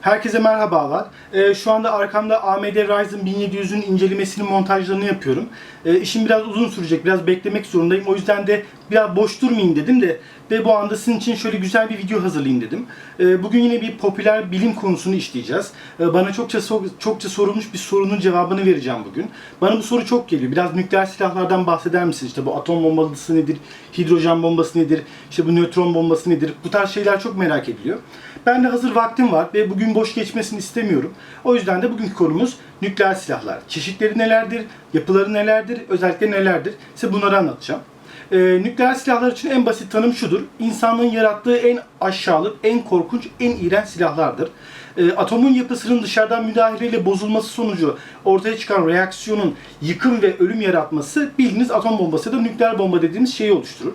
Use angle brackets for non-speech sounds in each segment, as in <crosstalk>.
Herkese merhabalar. Ee, şu anda arkamda AMD Ryzen 1700'ün incelemesini, montajlarını yapıyorum. Ee, işim biraz uzun sürecek, biraz beklemek zorundayım. O yüzden de biraz boş durmayayım dedim de ve bu anda sizin için şöyle güzel bir video hazırlayayım dedim. Ee, bugün yine bir popüler bilim konusunu işleyeceğiz. Ee, bana çokça so- çokça sorulmuş bir sorunun cevabını vereceğim bugün. Bana bu soru çok geliyor. Biraz nükleer silahlardan bahseder misiniz? İşte bu atom bombası nedir? Hidrojen bombası nedir? İşte bu nötron bombası nedir? Bu tarz şeyler çok merak ediliyor. Ben de hazır vaktim var ve bugün boş geçmesini istemiyorum. O yüzden de bugünkü konumuz nükleer silahlar. Çeşitleri nelerdir? Yapıları nelerdir? Özellikle nelerdir? Size bunları anlatacağım. Ee, nükleer silahlar için en basit tanım şudur. İnsanlığın yarattığı en aşağılık, en korkunç, en iğrenç silahlardır. Ee, atomun yapısının dışarıdan müdahaleyle bozulması sonucu ortaya çıkan reaksiyonun yıkım ve ölüm yaratması bildiğiniz atom bombası ya da nükleer bomba dediğimiz şeyi oluşturur.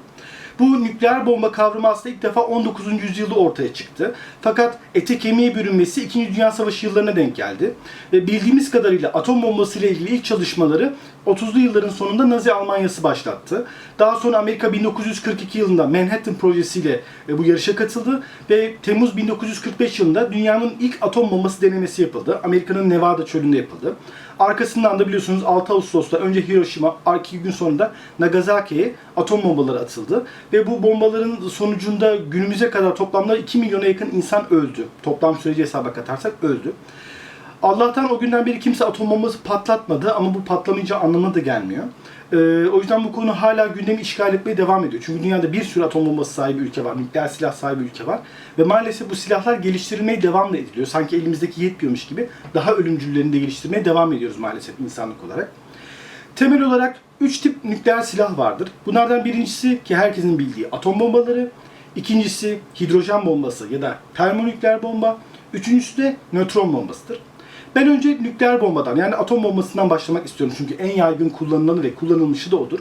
Bu nükleer bomba kavramı aslında ilk defa 19. yüzyılda ortaya çıktı. Fakat ete kemiğe bürünmesi 2. Dünya Savaşı yıllarına denk geldi. Ve bildiğimiz kadarıyla atom bombası ile ilgili ilk çalışmaları 30'lu yılların sonunda Nazi Almanyası başlattı. Daha sonra Amerika 1942 yılında Manhattan projesiyle e, bu yarışa katıldı ve Temmuz 1945 yılında dünyanın ilk atom bombası denemesi yapıldı. Amerika'nın Nevada çölünde yapıldı. Arkasından da biliyorsunuz 6 Ağustos'ta önce Hiroşima, iki gün sonra da Nagasaki'ye atom bombaları atıldı. Ve bu bombaların sonucunda günümüze kadar toplamda 2 milyona yakın insan öldü. Toplam süreci hesaba katarsak öldü. Allah'tan o günden beri kimse atom bombası patlatmadı ama bu patlamayacağı anlamına da gelmiyor. Ee, o yüzden bu konu hala gündemi işgal etmeye devam ediyor. Çünkü dünyada bir sürü atom bombası sahibi ülke var, nükleer silah sahibi ülke var. Ve maalesef bu silahlar geliştirilmeye devam da ediliyor. Sanki elimizdeki yetmiyormuş gibi daha ölümcüllerini de geliştirmeye devam ediyoruz maalesef insanlık olarak. Temel olarak 3 tip nükleer silah vardır. Bunlardan birincisi ki herkesin bildiği atom bombaları, ikincisi hidrojen bombası ya da termonükleer bomba, üçüncüsü de nötron bombasıdır. Ben önce nükleer bombadan yani atom bombasından başlamak istiyorum çünkü en yaygın kullanılanı ve kullanılmışı da odur.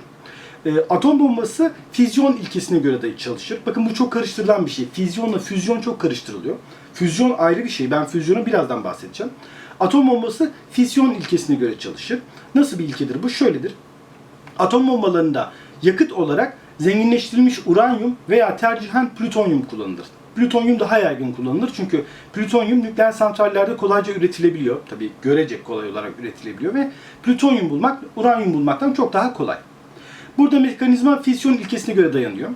Ee, atom bombası füzyon ilkesine göre de çalışır. Bakın bu çok karıştırılan bir şey. Füzyonla füzyon çok karıştırılıyor. Füzyon ayrı bir şey. Ben füzyonu birazdan bahsedeceğim. Atom bombası fisyon ilkesine göre çalışır. Nasıl bir ilkedir bu? Şöyledir. Atom bombalarında yakıt olarak zenginleştirilmiş uranyum veya tercihen plütonyum kullanılır. Plütonyum daha yaygın kullanılır çünkü plütonyum nükleer santrallerde kolayca üretilebiliyor. Tabii görecek kolay olarak üretilebiliyor ve plütonyum bulmak uranyum bulmaktan çok daha kolay. Burada mekanizma fisyon ilkesine göre dayanıyor.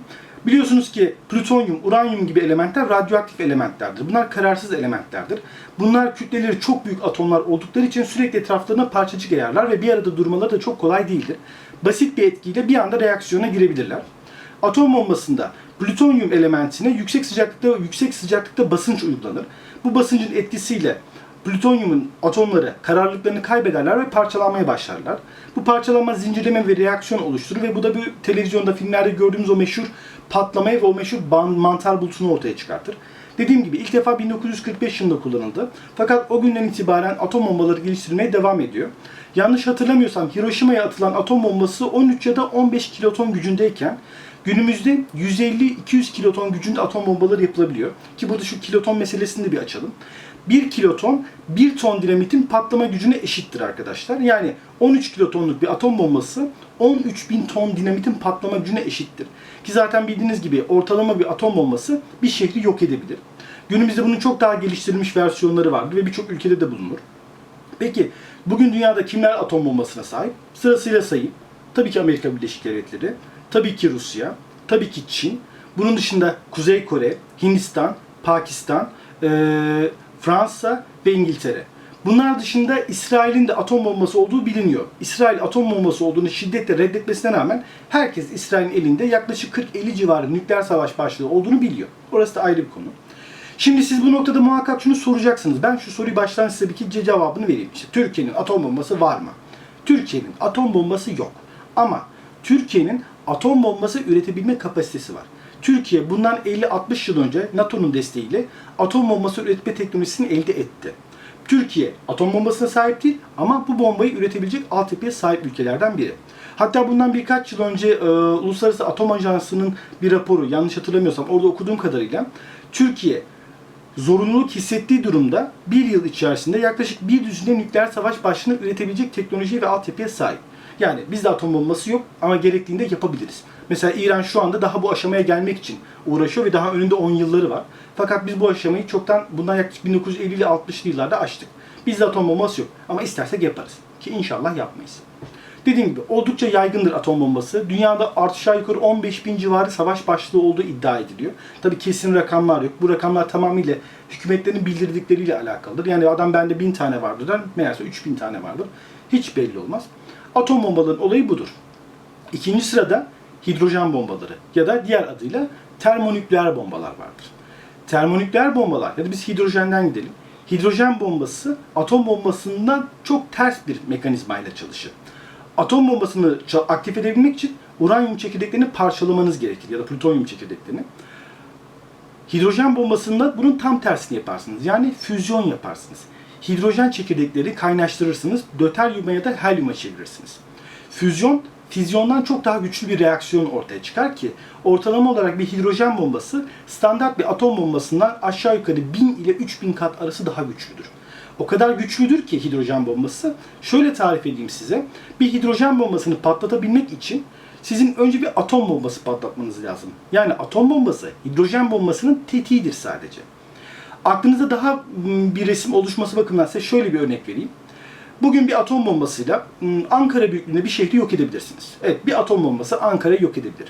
Biliyorsunuz ki plütonyum, uranyum gibi elementler radyoaktif elementlerdir. Bunlar kararsız elementlerdir. Bunlar kütleleri çok büyük atomlar oldukları için sürekli etraflarına parçacık yayarlar ve bir arada durmaları da çok kolay değildir. Basit bir etkiyle bir anda reaksiyona girebilirler. Atom bombasında plütonyum elementine yüksek sıcaklıkta yüksek sıcaklıkta basınç uygulanır. Bu basıncın etkisiyle plütonyumun atomları kararlılıklarını kaybederler ve parçalanmaya başlarlar. Bu parçalanma zincirleme ve reaksiyon oluşturur ve bu da bir televizyonda filmlerde gördüğümüz o meşhur patlamayı ve o meşhur mantar bulutunu ortaya çıkartır. Dediğim gibi ilk defa 1945 yılında kullanıldı. Fakat o günden itibaren atom bombaları geliştirilmeye devam ediyor. Yanlış hatırlamıyorsam Hiroşima'ya atılan atom bombası 13 ya da 15 kiloton gücündeyken günümüzde 150-200 kiloton gücünde atom bombaları yapılabiliyor. Ki burada şu kiloton meselesini de bir açalım. 1 kiloton 1 ton dinamitin patlama gücüne eşittir arkadaşlar. Yani 13 kilotonluk bir atom bombası 13 bin ton dinamitin patlama gücüne eşittir. Ki zaten bildiğiniz gibi ortalama bir atom bombası bir şehri yok edebilir. Günümüzde bunun çok daha geliştirilmiş versiyonları vardır ve birçok ülkede de bulunur. Peki bugün dünyada kimler atom bombasına sahip? Sırasıyla sayayım. Tabii ki Amerika Birleşik Devletleri, tabii ki Rusya, tabii ki Çin. Bunun dışında Kuzey Kore, Hindistan, Pakistan, eee, Fransa ve İngiltere. Bunlar dışında İsrail'in de atom bombası olduğu biliniyor. İsrail atom bombası olduğunu şiddetle reddetmesine rağmen herkes İsrail'in elinde yaklaşık 40-50 civarı nükleer savaş başlığı olduğunu biliyor. Orası da ayrı bir konu. Şimdi siz bu noktada muhakkak şunu soracaksınız. Ben şu soruyu baştan size bir kez cevabını vereyim. İşte Türkiye'nin atom bombası var mı? Türkiye'nin atom bombası yok. Ama Türkiye'nin atom bombası üretebilme kapasitesi var. Türkiye bundan 50-60 yıl önce NATO'nun desteğiyle atom bombası üretme teknolojisini elde etti. Türkiye atom bombasına sahip değil ama bu bombayı üretebilecek altyapıya sahip ülkelerden biri. Hatta bundan birkaç yıl önce e, Uluslararası Atom Ajansı'nın bir raporu, yanlış hatırlamıyorsam orada okuduğum kadarıyla Türkiye zorunluluk hissettiği durumda bir yıl içerisinde yaklaşık bir düzine nükleer savaş başlığını üretebilecek teknoloji ve altyapıya sahip. Yani bizde atom bombası yok ama gerektiğinde yapabiliriz. Mesela İran şu anda daha bu aşamaya gelmek için uğraşıyor ve daha önünde 10 yılları var. Fakat biz bu aşamayı çoktan bundan yaklaşık 1950 ile 60'lı yıllarda aştık. Bizde atom bombası yok ama istersek yaparız. Ki inşallah yapmayız. Dediğim gibi oldukça yaygındır atom bombası. Dünyada aşağı yukarı 15 bin civarı savaş başlığı olduğu iddia ediliyor. Tabi kesin rakamlar yok. Bu rakamlar tamamıyla hükümetlerin bildirdikleriyle alakalıdır. Yani adam bende 1000 tane vardır der, meğerse 3000 tane vardır. Hiç belli olmaz. Atom bombaların olayı budur. İkinci sırada hidrojen bombaları ya da diğer adıyla termonükleer bombalar vardır. Termonükleer bombalar ya da biz hidrojenden gidelim. Hidrojen bombası atom bombasından çok ters bir mekanizmayla çalışır. Atom bombasını aktif edebilmek için uranyum çekirdeklerini parçalamanız gerekir ya da plütonyum çekirdeklerini. Hidrojen bombasında bunun tam tersini yaparsınız. Yani füzyon yaparsınız. Hidrojen çekirdekleri kaynaştırırsınız, döteryuma ya da helyuma çevirirsiniz. Füzyon, fizyondan çok daha güçlü bir reaksiyon ortaya çıkar ki ortalama olarak bir hidrojen bombası standart bir atom bombasından aşağı yukarı 1000 ile 3000 kat arası daha güçlüdür. O kadar güçlüdür ki hidrojen bombası. Şöyle tarif edeyim size. Bir hidrojen bombasını patlatabilmek için sizin önce bir atom bombası patlatmanız lazım. Yani atom bombası hidrojen bombasının tetiğidir sadece. Aklınızda daha mm, bir resim oluşması bakımından size şöyle bir örnek vereyim. Bugün bir atom bombasıyla mm, Ankara büyüklüğünde bir şehri yok edebilirsiniz. Evet bir atom bombası Ankara'yı yok edebilir.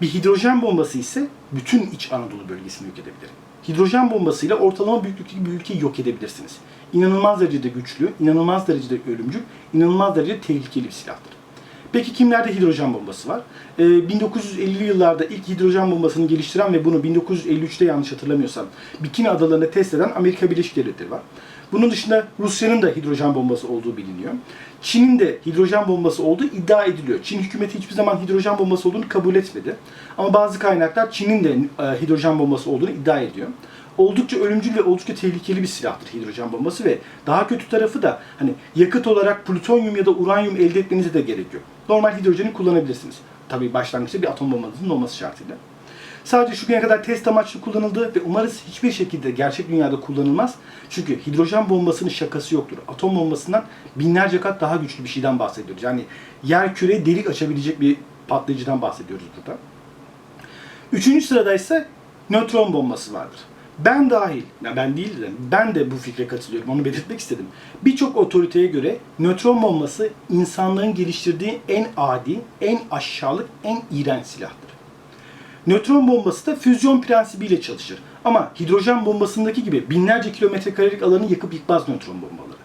Bir hidrojen bombası ise bütün İç Anadolu bölgesini yok edebilir. Hidrojen bombasıyla ortalama büyüklükteki bir ülkeyi yok edebilirsiniz. İnanılmaz derecede güçlü, inanılmaz derecede ölümcül, inanılmaz derecede tehlikeli bir silahtır. Peki kimlerde hidrojen bombası var? Ee, 1950'li yıllarda ilk hidrojen bombasını geliştiren ve bunu 1953'te yanlış hatırlamıyorsam Bikini Adaları'nda test eden Amerika Birleşik Devletleri var. Bunun dışında Rusya'nın da hidrojen bombası olduğu biliniyor. Çin'in de hidrojen bombası olduğu iddia ediliyor. Çin hükümeti hiçbir zaman hidrojen bombası olduğunu kabul etmedi. Ama bazı kaynaklar Çin'in de e, hidrojen bombası olduğunu iddia ediyor. Oldukça ölümcül ve oldukça tehlikeli bir silahtır hidrojen bombası ve daha kötü tarafı da hani yakıt olarak plütonyum ya da uranyum elde etmenize de gerek. Normal hidrojeni kullanabilirsiniz. Tabii başlangıçta bir atom bombasının olması şartıyla. Sadece şu güne kadar test amaçlı kullanıldı ve umarız hiçbir şekilde gerçek dünyada kullanılmaz. Çünkü hidrojen bombasının şakası yoktur. Atom bombasından binlerce kat daha güçlü bir şeyden bahsediyoruz. Yani yer küre delik açabilecek bir patlayıcıdan bahsediyoruz burada. Üçüncü sırada ise nötron bombası vardır. Ben dahil, ya ben değil de ben de bu fikre katılıyorum, onu belirtmek istedim. Birçok otoriteye göre nötron bombası insanlığın geliştirdiği en adi, en aşağılık, en iğrenç silahtır. Nötron bombası da füzyon prensibiyle çalışır. Ama hidrojen bombasındaki gibi binlerce kilometre karelik alanı yakıp yıkmaz nötron bombaları.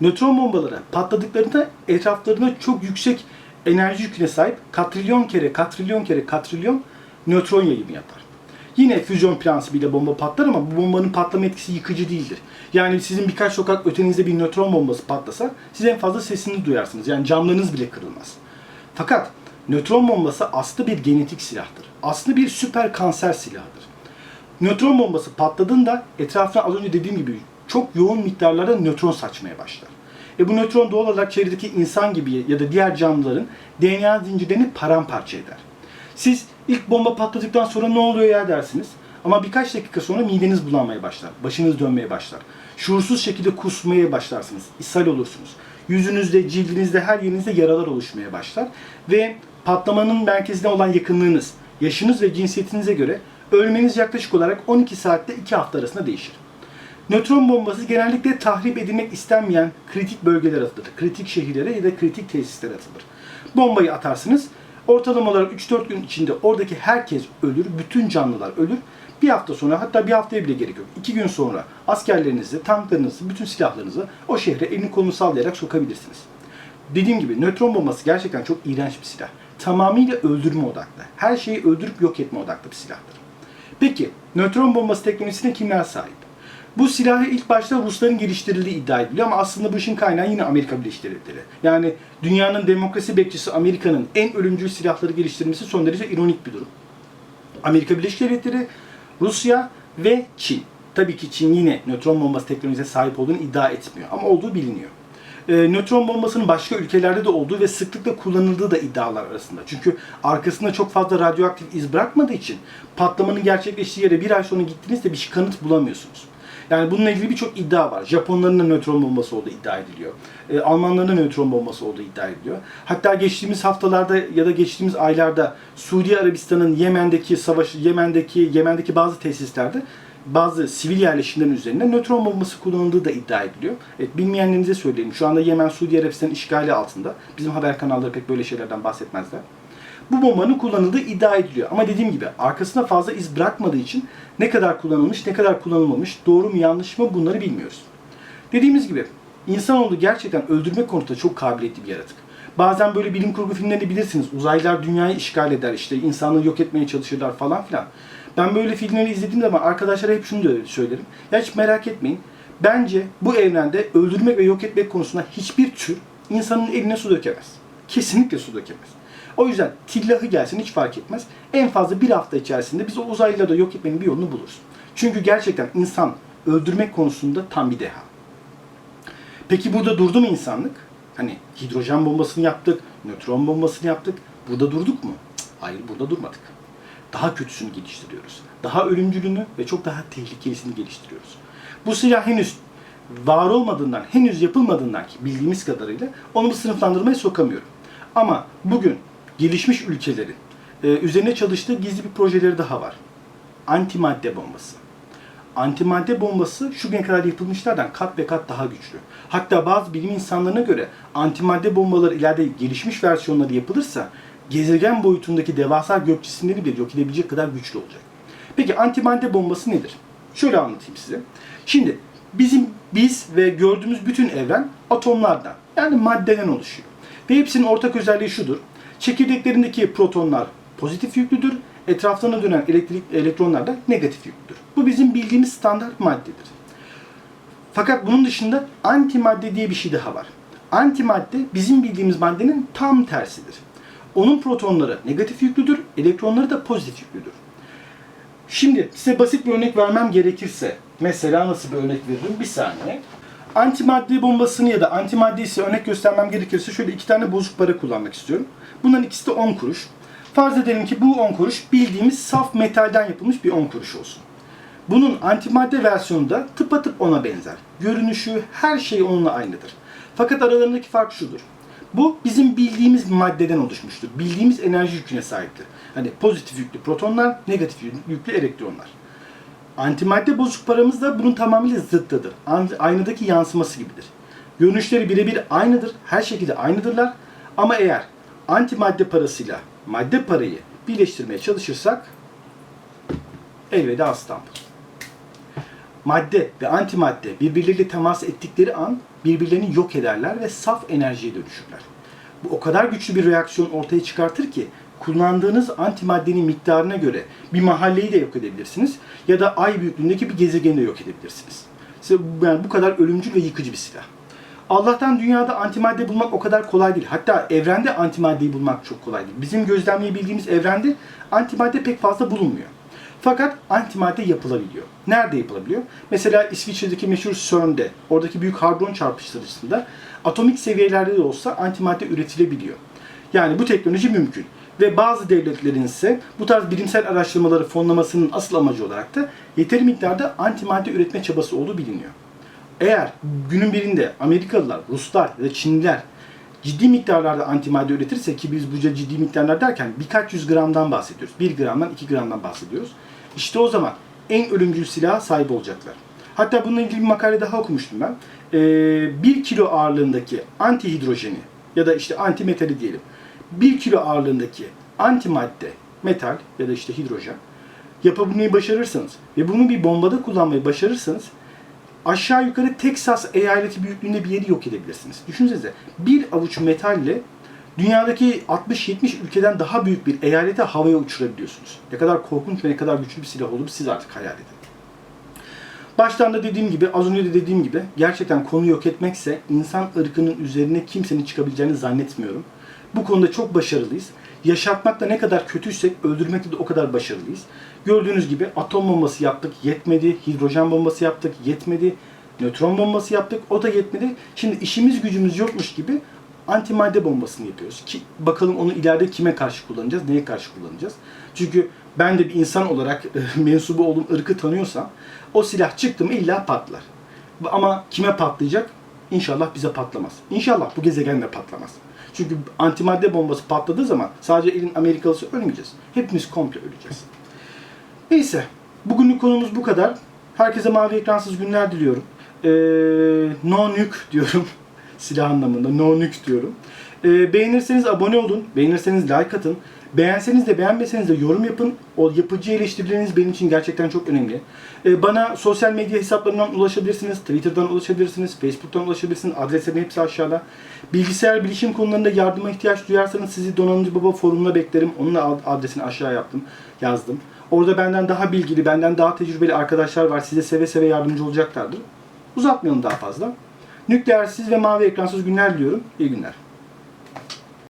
Nötron bombaları patladıklarında etraflarına çok yüksek enerji yüküne sahip katrilyon kere katrilyon kere katrilyon nötron yayımı yapar. Yine füzyon prensibiyle bomba patlar ama bu bombanın patlama etkisi yıkıcı değildir. Yani sizin birkaç sokak ötenizde bir nötron bombası patlasa siz en fazla sesini duyarsınız. Yani camlarınız bile kırılmaz. Fakat nötron bombası aslında bir genetik silahtır. Aslında bir süper kanser silahıdır. Nötron bombası patladığında etrafına az önce dediğim gibi çok yoğun miktarlarda nötron saçmaya başlar. E bu nötron doğal olarak çevredeki insan gibi ya da diğer canlıların DNA zincirlerini paramparça eder. Siz ilk bomba patladıktan sonra ne oluyor ya dersiniz. Ama birkaç dakika sonra mideniz bulanmaya başlar. Başınız dönmeye başlar. Şuursuz şekilde kusmaya başlarsınız. ishal olursunuz. Yüzünüzde, cildinizde, her yerinizde yaralar oluşmaya başlar. Ve patlamanın merkezine olan yakınlığınız, yaşınız ve cinsiyetinize göre ölmeniz yaklaşık olarak 12 saatte 2 hafta arasında değişir. Nötron bombası genellikle tahrip edilmek istenmeyen kritik bölgelere atılır. Kritik şehirlere ya da kritik tesislere atılır. Bombayı atarsınız. Ortalama olarak 3-4 gün içinde oradaki herkes ölür, bütün canlılar ölür. Bir hafta sonra hatta bir haftaya bile gerek yok. İki gün sonra askerlerinizi, tanklarınızı, bütün silahlarınızı o şehre elini kolunu sallayarak sokabilirsiniz. Dediğim gibi nötron bombası gerçekten çok iğrenç bir silah. Tamamıyla öldürme odaklı. Her şeyi öldürüp yok etme odaklı bir silahtır. Peki nötron bombası teknolojisine kimler sahip? Bu silahı ilk başta Rusların geliştirildiği iddia ediliyor ama aslında bu işin kaynağı yine Amerika Birleşik Devletleri. Yani dünyanın demokrasi bekçisi Amerika'nın en ölümcül silahları geliştirmesi son derece ironik bir durum. Amerika Birleşik Devletleri, Rusya ve Çin. Tabii ki Çin yine nötron bombası teknolojisine sahip olduğunu iddia etmiyor ama olduğu biliniyor. Ee, nötron bombasının başka ülkelerde de olduğu ve sıklıkla kullanıldığı da iddialar arasında. Çünkü arkasında çok fazla radyoaktif iz bırakmadığı için patlamanın gerçekleştiği yere bir ay sonra gittiğinizde bir kanıt bulamıyorsunuz. Yani bununla ilgili birçok iddia var. Japonların da nötron bombası olduğu iddia ediliyor. E, Almanların da nötron bombası olduğu iddia ediliyor. Hatta geçtiğimiz haftalarda ya da geçtiğimiz aylarda Suudi Arabistan'ın Yemen'deki savaş, Yemen'deki Yemen'deki bazı tesislerde bazı sivil yerleşimlerin üzerinde nötron bombası kullanıldığı da iddia ediliyor. Evet, bilmeyenlerinize söyleyeyim. Şu anda Yemen Suudi Arabistan işgali altında. Bizim haber kanalları pek böyle şeylerden bahsetmezler. Bu bombanın kullanıldığı iddia ediliyor. Ama dediğim gibi arkasında fazla iz bırakmadığı için ne kadar kullanılmış, ne kadar kullanılmamış, doğru mu yanlış mı bunları bilmiyoruz. Dediğimiz gibi insanoğlu gerçekten öldürme konusunda çok kabiliyetli bir yaratık. Bazen böyle bilim kurgu filmlerini bilirsiniz. Uzaylılar dünyayı işgal eder işte insanlığı yok etmeye çalışırlar falan filan. Ben böyle filmleri izlediğim zaman arkadaşlara hep şunu söylerim. Ya hiç merak etmeyin. Bence bu evrende öldürmek ve yok etmek konusunda hiçbir tür insanın eline su dökemez. Kesinlikle su dökemez. O yüzden tillahı gelsin hiç fark etmez. En fazla bir hafta içerisinde biz o uzaylıları da yok etmenin bir yolunu buluruz. Çünkü gerçekten insan öldürmek konusunda tam bir deha. Peki burada durdu mu insanlık? Hani hidrojen bombasını yaptık, nötron bombasını yaptık. Burada durduk mu? Cık, Hayır burada durmadık. Daha kötüsünü geliştiriyoruz. Daha ölümcülünü ve çok daha tehlikelisini geliştiriyoruz. Bu silah henüz var olmadığından, henüz yapılmadığından ki bildiğimiz kadarıyla onu bu sınıflandırmaya sokamıyorum. Ama bugün gelişmiş ülkelerin e, üzerine çalıştığı gizli bir projeleri daha var. Antimadde bombası. Antimadde bombası şu güne kadar yapılmışlardan kat ve kat daha güçlü. Hatta bazı bilim insanlarına göre antimadde bombaları ileride gelişmiş versiyonları yapılırsa gezegen boyutundaki devasa gök cisimleri bile yok edebilecek kadar güçlü olacak. Peki antimadde bombası nedir? Şöyle anlatayım size. Şimdi bizim biz ve gördüğümüz bütün evren atomlardan yani maddeden oluşuyor. Ve hepsinin ortak özelliği şudur. Çekirdeklerindeki protonlar pozitif yüklüdür. Etraflarına dönen elektrik elektronlar da negatif yüklüdür. Bu bizim bildiğimiz standart maddedir. Fakat bunun dışında antimadde diye bir şey daha var. Antimadde bizim bildiğimiz maddenin tam tersidir. Onun protonları negatif yüklüdür, elektronları da pozitif yüklüdür. Şimdi size basit bir örnek vermem gerekirse, mesela nasıl bir örnek veririm? Bir saniye. Antimadde bombasını ya da antimadde ise örnek göstermem gerekirse şöyle iki tane bozuk para kullanmak istiyorum. Bunların ikisi de 10 kuruş. Farz edelim ki bu 10 kuruş bildiğimiz saf metalden yapılmış bir 10 kuruş olsun. Bunun antimadde versiyonu da tıpatıp ona benzer. Görünüşü, her şey onunla aynıdır. Fakat aralarındaki fark şudur. Bu bizim bildiğimiz maddeden oluşmuştur. Bildiğimiz enerji yüküne sahiptir. Hani pozitif yüklü protonlar, negatif yüklü elektronlar. Antimadde bozuk paramız da bunun tamamıyla zıttıdır. Aynadaki yansıması gibidir. Görünüşleri birebir aynıdır. Her şekilde aynıdırlar. Ama eğer antimadde parasıyla madde parayı birleştirmeye çalışırsak elveda İstanbul. Madde ve antimadde birbirleriyle temas ettikleri an birbirlerini yok ederler ve saf enerjiye dönüşürler. Bu o kadar güçlü bir reaksiyon ortaya çıkartır ki kullandığınız antimaddenin miktarına göre bir mahalleyi de yok edebilirsiniz ya da ay büyüklüğündeki bir gezegeni de yok edebilirsiniz. Yani bu kadar ölümcül ve yıkıcı bir silah. Allah'tan dünyada antimadde bulmak o kadar kolay değil. Hatta evrende antimaddeyi bulmak çok kolay değil. Bizim gözlemleyebildiğimiz evrende antimadde pek fazla bulunmuyor. Fakat antimadde yapılabiliyor. Nerede yapılabiliyor? Mesela İsviçre'deki meşhur CERN'de, oradaki büyük hadron çarpıştırıcısında atomik seviyelerde de olsa antimadde üretilebiliyor. Yani bu teknoloji mümkün. Ve bazı devletlerin ise bu tarz bilimsel araştırmaları fonlamasının asıl amacı olarak da yeteri miktarda antimadde üretme çabası olduğu biliniyor. Eğer günün birinde Amerikalılar, Ruslar da Çinliler ciddi miktarlarda antimadde üretirse ki biz burada ciddi miktarlar derken birkaç yüz gramdan bahsediyoruz. 1 gramdan 2 gramdan bahsediyoruz. İşte o zaman en ölümcül silaha sahip olacaklar. Hatta bununla ilgili bir makale daha okumuştum ben. Ee, 1 kilo ağırlığındaki antihidrojeni ya da işte antimetali diyelim. 1 kilo ağırlığındaki antimadde, metal ya da işte hidrojen yapabilmeyi başarırsanız ve bunu bir bombada kullanmayı başarırsanız aşağı yukarı Texas eyaleti büyüklüğünde bir yeri yok edebilirsiniz. Düşünsenize bir avuç metalle dünyadaki 60-70 ülkeden daha büyük bir eyalete havaya uçurabiliyorsunuz. Ne kadar korkunç ve ne kadar güçlü bir silah olduğunu siz artık hayal edin. Baştan da dediğim gibi, az önce de dediğim gibi gerçekten konu yok etmekse insan ırkının üzerine kimsenin çıkabileceğini zannetmiyorum. Bu konuda çok başarılıyız. Yaşatmakta ne kadar kötüysek öldürmekte de o kadar başarılıyız. Gördüğünüz gibi atom bombası yaptık, yetmedi. Hidrojen bombası yaptık, yetmedi. Nötron bombası yaptık, o da yetmedi. Şimdi işimiz gücümüz yokmuş gibi antimadde bombasını yapıyoruz. Ki bakalım onu ileride kime karşı kullanacağız, neye karşı kullanacağız. Çünkü ben de bir insan olarak <laughs> mensubu olduğum ırkı tanıyorsam o silah çıktı mı illa patlar. Ama kime patlayacak? İnşallah bize patlamaz. İnşallah bu gezegende patlamaz. Çünkü antimadde bombası patladığı zaman sadece elin Amerikalısı ölmeyeceğiz. Hepimiz komple öleceğiz. Neyse, bugünlük konumuz bu kadar. Herkese mavi ekransız günler diliyorum. Ee, no nuke diyorum. <laughs> Silah anlamında no nuke diyorum. Ee, beğenirseniz abone olun. Beğenirseniz like atın. Beğenseniz de beğenmeseniz de yorum yapın. O yapıcı eleştirileriniz benim için gerçekten çok önemli. Ee, bana sosyal medya hesaplarından ulaşabilirsiniz. Twitter'dan ulaşabilirsiniz. Facebook'tan ulaşabilirsiniz. Adreslerin hepsi aşağıda. Bilgisayar bilişim konularında yardıma ihtiyaç duyarsanız sizi Donanımcı Baba forumuna beklerim. Onun adresini aşağı yaptım. Yazdım. Orada benden daha bilgili, benden daha tecrübeli arkadaşlar var. Size seve seve yardımcı olacaklardır. Uzatmayalım daha fazla. Nükleersiz ve mavi ekransız günler diliyorum. İyi günler.